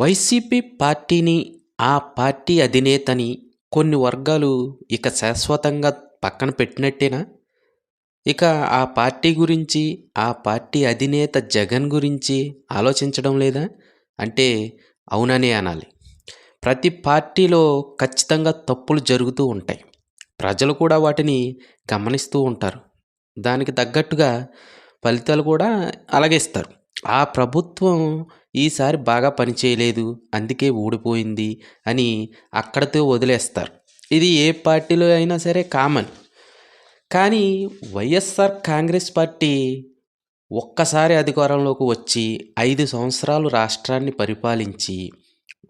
YCP పార్టీని, ఆ party అధినేతని కొన్ని వర్గాలు ఇక శాశ్వతంగా పక్కన పెట్టినట్టేనా? ఇక ఆ పార్టీ గురించి, ఆ పార్టీ అధినేత జగన్ గురించి ఆలోచించడం లేదా? అంటే అవుననే అనాలి. ప్రతి పార్టీలో ఖచ్చితంగా తప్పులు జరుగుతూ ఉంటాయి. ప్రజలు కూడా వాటిని గమనిస్తూ ఉంటారు. దానికి తగ్గట్టుగా ఫలితాలు కూడా అలాగే ఇస్తారు. ఆ ప్రభుత్వం ఈసారి బాగా పనిచేయలేదు అందుకే ఊడిపోయింది అని అక్కడితో వదిలేస్తారు. ఇది ఏ పార్టీలో అయినా సరే కామన్. కానీ వైఎస్ఆర్ కాంగ్రెస్ పార్టీ ఒక్కసారి అధికారంలోకి వచ్చి ఐదు సంవత్సరాలు రాష్ట్రాన్ని పరిపాలించి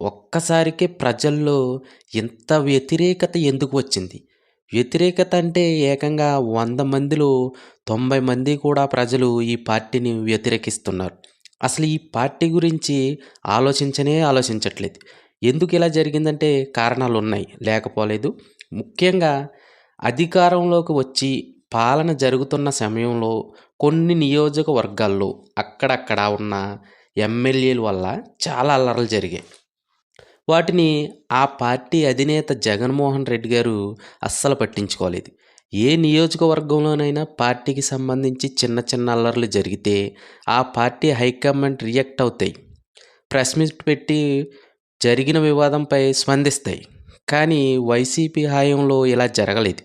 ఒక్కసారికే ప్రజల్లో ఇంత వ్యతిరేకత ఎందుకు వచ్చింది? వ్యతిరేకత అంటే ఏకంగా వంద మందిలో తొంభై మంది కూడా ప్రజలు ఈ పార్టీని వ్యతిరేకిస్తున్నారు. అసలు ఈ పార్టీ గురించి ఆలోచించనే ఆలోచించట్లేదు. ఎందుకు ఇలా జరిగిందంటే కారణాలు ఉన్నాయి లేకపోలేదు. ముఖ్యంగా అధికారంలోకి వచ్చి పాలన జరుగుతున్న సమయంలో కొన్ని నియోజకవర్గాల్లో అక్కడక్కడ ఉన్న ఎమ్మెల్యేల వల్ల చాలా అల్లర్లు జరిగాయి. వాటిని ఆ పార్టీ అధినేత జగన్మోహన్ రెడ్డి గారు అస్సలు పట్టించుకోలేదు. ఏ నియోజకవర్గంలోనైనా పార్టీకి సంబంధించి చిన్న చిన్న అల్లర్లు జరిగితే ఆ పార్టీ హైకమాండ్ రియాక్ట్ అవుతాయి. ప్రెస్ మీట్ పెట్టి జరిగిన వివాదంపై స్పందిస్తాయి. కానీ వైసీపీ హాయంలో ఇలా జరగలేదు.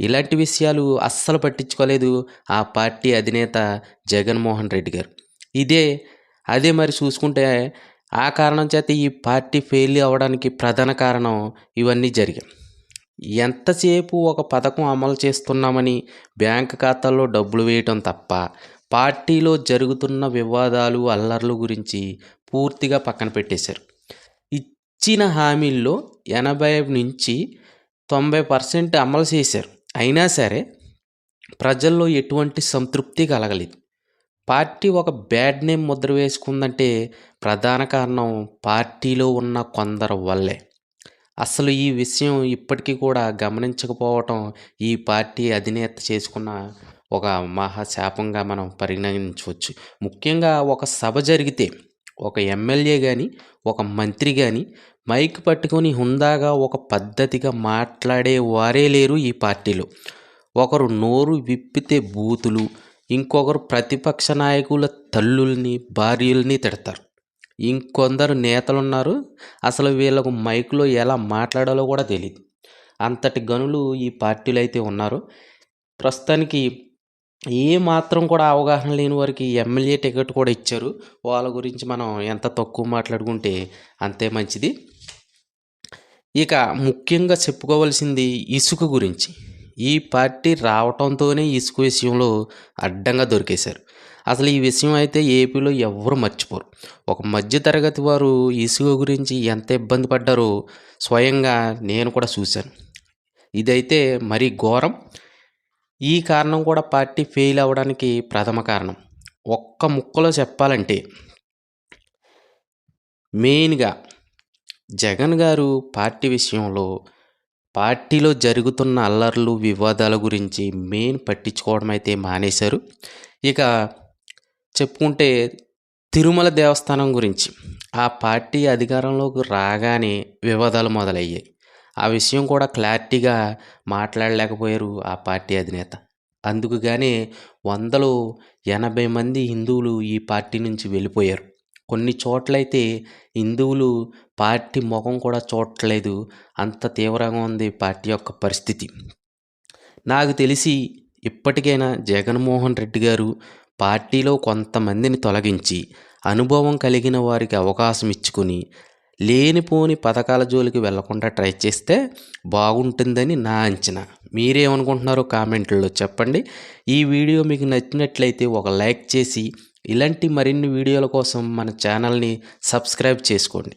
ఇలాంటి విషయాలు అస్సలు పట్టించుకోలేదు ఆ పార్టీ అధినేత జగన్మోహన్ రెడ్డి గారు. ఇదే అదే మరి చూసుకుంటే ఆ కారణం చేత ఈ పార్టీ ఫెయిల్ అవ్వడానికి ప్రధాన కారణం ఇవన్నీ జరిగాయి. ఎంతసేపు ఒక పథకం అమలు చేస్తున్నామని బ్యాంక్ ఖాతాల్లో డబ్బులు వేయటం తప్ప పార్టీలో జరుగుతున్న వివాదాలు, అల్లర్లు గురించి పూర్తిగా పక్కన పెట్టేశారు. ఇచ్చిన హామీల్లో ఎనభై నుంచి తొంభై పర్సెంట్ అమలు చేశారు. అయినా సరే ప్రజల్లో ఎటువంటి సంతృప్తి కలగలేదు. పార్టీ ఒక బ్యాడ్ నేమ్ ముద్ర వేసుకుందంటే ప్రధాన కారణం పార్టీలో ఉన్న కొందరు వల్లే. అసలు ఈ విషయం ఇప్పటికీ కూడా గమనించకపోవటం ఈ పార్టీ అధినేత చేసుకున్న ఒక మహాశాపంగా మనం పరిగణించవచ్చు. ముఖ్యంగా ఒక సభ జరిగితే ఒక ఎమ్మెల్యే కానీ ఒక మంత్రి కానీ మైక్ పట్టుకొని హుందాగా ఒక పద్ధతిగా మాట్లాడే వారే లేరు ఈ పార్టీలో. ఒకరు నోరు విప్పితే బూతులు, ఇంకొకరు ప్రతిపక్ష నాయకుల తల్లుల్ని, భార్యల్ని తిడతారు. ఇంకొందరు నేతలు ఉన్నారు అసలు వీళ్ళకు మైక్‌లో ఎలా మాట్లాడాలో కూడా తెలియదు అంతటి గనులు ఈ పార్టీలు అయితే ఉన్నారు. ప్రస్తుతానికి ఏ మాత్రం కూడా అవగాహన లేని వారికి ఎమ్మెల్యే టికెట్ కూడా ఇచ్చారు. వాళ్ళ గురించి మనం ఎంత తక్కువ మాట్లాడుకుంటే అంతే మంచిది. ఇక ముఖ్యంగా చెప్పుకోవాల్సింది ఇసుక గురించి. ఈ పార్టీ రావటంతోనే ఇసుక విషయంలో అడ్డంగా దొరికేశారు. అసలు ఈ విషయం అయితే ఏపీలో ఎవ్వరు మర్చిపోరు. ఒక మధ్య తరగతి వారు ఇసుక గురించి ఎంత ఇబ్బంది పడ్డారో స్వయంగా నేను కూడా చూశాను. ఇదైతే మరీ ఘోరం. ఈ కారణం కూడా పార్టీ ఫెయిల్ అవ్వడానికి ప్రథమ కారణం. ఒక్క ముక్కలో చెప్పాలంటే మెయిన్‌గా జగన్ గారు పార్టీ విషయంలో పార్టీలో జరుగుతున్న అల్లర్లు, వివాదాల గురించి మెయిన్ పట్టించుకోవడం అయితే మానేశారు. ఇక చెప్పుకుంటే తిరుమల దేవస్థానం గురించి ఆ పార్టీ అధికారంలోకి రాగానే వివాదాలు మొదలయ్యాయి. ఆ విషయం కూడా క్లారిటీగా మాట్లాడలేకపోయారు ఆ పార్టీ అధినేత. అందుకుగానే వందలు ఎనభై మంది హిందువులు ఈ పార్టీ నుంచి వెళ్ళిపోయారు. కొన్ని చోట్లయితే హిందువులు పార్టీ ముఖం కూడా చూడట్లేదు. అంత తీవ్రంగా ఉంది పార్టీ యొక్క పరిస్థితి. నాకు తెలిసి ఇప్పటికైనా జగన్మోహన్ రెడ్డి గారు పార్టీలో కొంతమందిని తొలగించి అనుభవం కలిగిన వారికి అవకాశం ఇచ్చుకొని లేనిపోని పథకాల జోలికి వెళ్ళకుండా ట్రై చేస్తే బాగుంటుందని నా అంచనా. మీరేమనుకుంటున్నారో కామెంట్‌లో చెప్పండి. ఈ వీడియో మీకు నచ్చినట్లయితే ఒక లైక్ చేసి ఇలాంటి మరిన్ని వీడియోల కోసం మన ఛానల్‌ని సబ్స్క్రైబ్ చేసుకోండి.